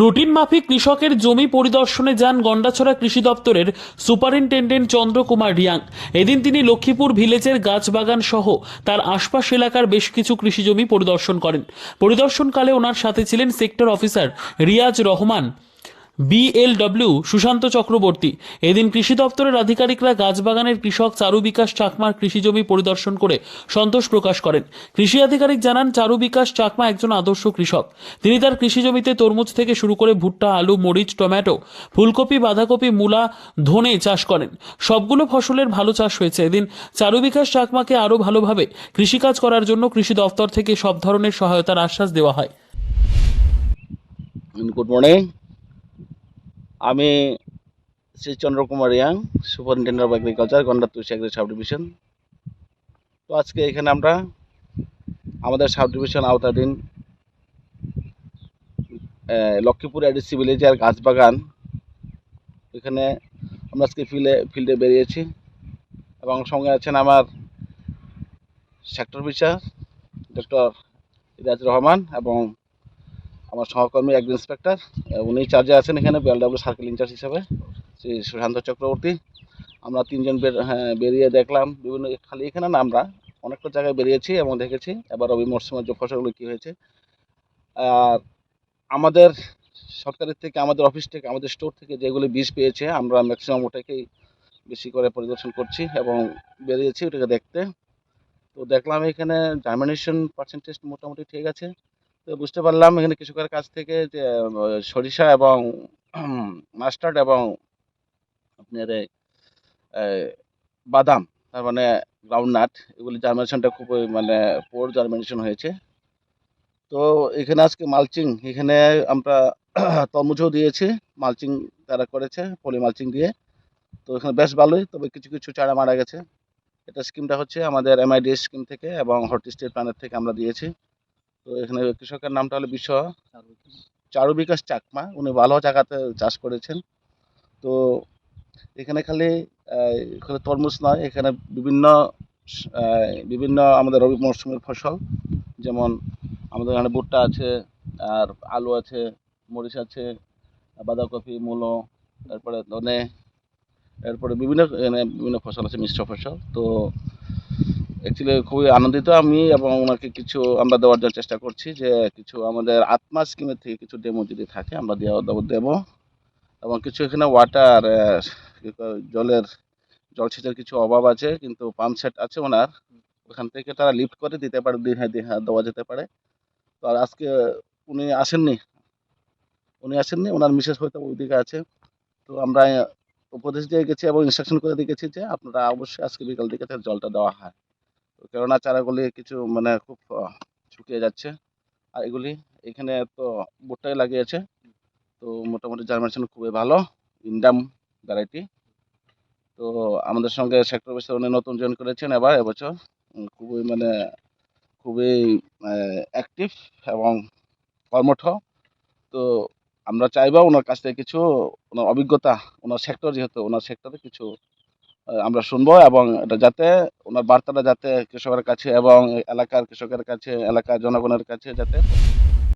Routine মাফিক কৃষকের জমি পরিদর্শনে যান গন্ডাছড়া কৃষি দপ্তরের সুপারিনটেন্ডেন্ট চন্দ্রকুমার রিয়াং। এদিন তিনি লক্ষ্মীপুর ভিলেজের গাছবাগান সহ তার আশপাশ এলাকার বেশ কিছু কৃষি জমি পরিদর্শন করেন। পরিদর্শনকালে ওনার সাথে ছিলেন sector officer Riyaz Rahman. BLW Sushanta Chakraborty. এদিন কৃষি দপ্তরের আধিকারিকরা গাছবাগানের কৃষক চারু বিকাশ চাকমার কৃষি জমি পরিদর্শন করে সন্তোষ প্রকাশ করেন। কৃষি আধিকারিক জানান, চারু বিকাশ চাকমা একজন আদর্শ কৃষক। তিনি তার কৃষি জমিতে তরমুজ থেকে শুরু করে ভুট্টা, আলু, মরিচ, টমেটো, ফুলকপি, বাঁধাকপি, মূলা, ধনে চাষ করেন। সবগুলো ফসলের ভালো চাষ হয়েছে। এদিন চারু বিকাশ চাকমাকে আরও ভালোভাবে কৃষিকাজ করার জন্য কৃষি দপ্তর থেকে সব ধরনের সহায়তার আশ্বাস দেওয়া হয়। গুড মর্নিং আমি Shri Chandrakumar Yang, superintendent of agriculture Gonda Tulsi agri sub division তো আজকে এখানে আমরা আমাদের সাব ডিভিশন আওতাধীন লক্ষ্মীপুর এডিসি ভিলেজের গাছবাগান। এখানে আমরা আজকে ফিল্ডে ফিল্ডে বেরিয়েছি এবং সঙ্গে আছেন আমার sector officer doctor Iraj Rahman এবং আমার সহকর্মী এক ইন্সপেক্টর উনি চার্জে আছেন এখানে বিএলডাব্লিউ সার্কেল ইনচার্জ হিসাবে শ্রী সুশান্ত চক্রবর্তী। আমরা তিনজন হ্যাঁ, বেরিয়ে দেখলাম বিভিন্ন খালি এখানে না আমরা অনেকটা জায়গায় বেরিয়েছি এবং দেখেছি এবার রবি মরশুমের যে ফসলগুলো কী হয়েছে। আর আমাদের সরকারের থেকে আমাদের অফিস থেকে আমাদের স্টোর থেকে যেগুলি বীজ পেয়েছে আমরা ম্যাক্সিমাম ওটাকেই বেশি করে পরিদর্শন করছি এবং বেরিয়েছি ওটাকে দেখতে। তো দেখলাম এখানে জার্মিনেশন পার্সেন্টেজ মোটামুটি ঠিক আছে। তো বুঝতে পারলাম এখানে কৃষকের কাছ থেকে যে সরিষা এবং মাস্টার্ড এবং আপনার বাদাম, তার মানে গ্রাউন্ডনাট এগুলি জার্মিনেশনটা খুব মানে পোর জার্মিনেশন হয়েছে। তো এখানে আজকে মালচিং এখানে আমরা তরমুজও দিয়েছি মালচিং তারা করেছে পলি মালচিং দিয়ে। তো এখানে বেশ ভালোই, তবে কিছু কিছু চারা মারা গেছে। এটা স্কিমটা হচ্ছে আমাদের এমআইডি স্কিম থেকে এবং হর্টিস্টেট প্ল্যানের থেকে আমরা দিয়েছি। তো এখানে কৃষকের নামটা হলো বিশ্ব চারু বিকাশ চাকমা, উনি ভালো জায়গাতে চাষ করেছেন। তো এখানে খালি এখানে তরমুজ নয়, এখানে বিভিন্ন বিভিন্ন আমাদের রবি মরশুমের ফসল। যেমন আমাদের এখানে ভুট্টা আছে, আর আলু আছে, মরিচ আছে, বাঁধাকপি, মূলো, তারপরে ধনে, এরপরে বিভিন্ন বিভিন্ন ফসল আছে, মিশ্র ফসল। তো অ্যাকচুয়ালি খুবই আনন্দিত আমি এবং ওনাকে কিছু আমরা দেওয়ার জন্য চেষ্টা করছি যে কিছু আমাদের আত্মা স্কিমের থেকে কিছু ডেমো যদি থাকে, আমরা দেওয়া দেবো এবং কিছু এখানে ওয়াটার জলের জলসেচের কিছু অভাব আছে, কিন্তু পাম্প সেট আছে ওনার। ওখান থেকে তারা লিফট করে দিতে পারে দিয়ে হ্যাঁ দিয়ে হ্যাঁ দেওয়া যেতে পারে। তো আর আজকে উনি আসেননি। উনি আসেননি, ওনার মিসেস হয়তো ওইদিকে আছে। তো আমরা উপদেশ দিয়ে গেছি এবং ইনস্ট্রাকশন করে দিয়ে গেছি যে আপনারা অবশ্যই আজকে বিকাল দিকে জলটা দেওয়া হয়। কেননা চারাগুলি কিছু মানে খুব শুকিয়ে যাচ্ছে। আর এগুলি এখানে তো ভুট্টাই লাগিয়েছে। তো মোটামুটি জার্মিনেশন খুবই ভালো, ইনডাম ভ্যারাইটি। তো আমাদের সঙ্গে সেক্টর অফিসার উনি নতুন জয়েন করেছেন এবার, এবছর। খুবই মানে খুবই অ্যাক্টিভ এবং কর্মঠ। তো আমরা চাইব ওনার কাছ থেকে কিছু, ওনার অভিজ্ঞতা, ওনার সেক্টর যেহেতু, ওনার সেক্টরে কিছু আমরা শুনব এবং এটা যাতে ওনার বার্তাটা যাতে কৃষকের কাছে এবং এলাকার কৃষকের কাছে, এলাকার জনগণের কাছে যাতে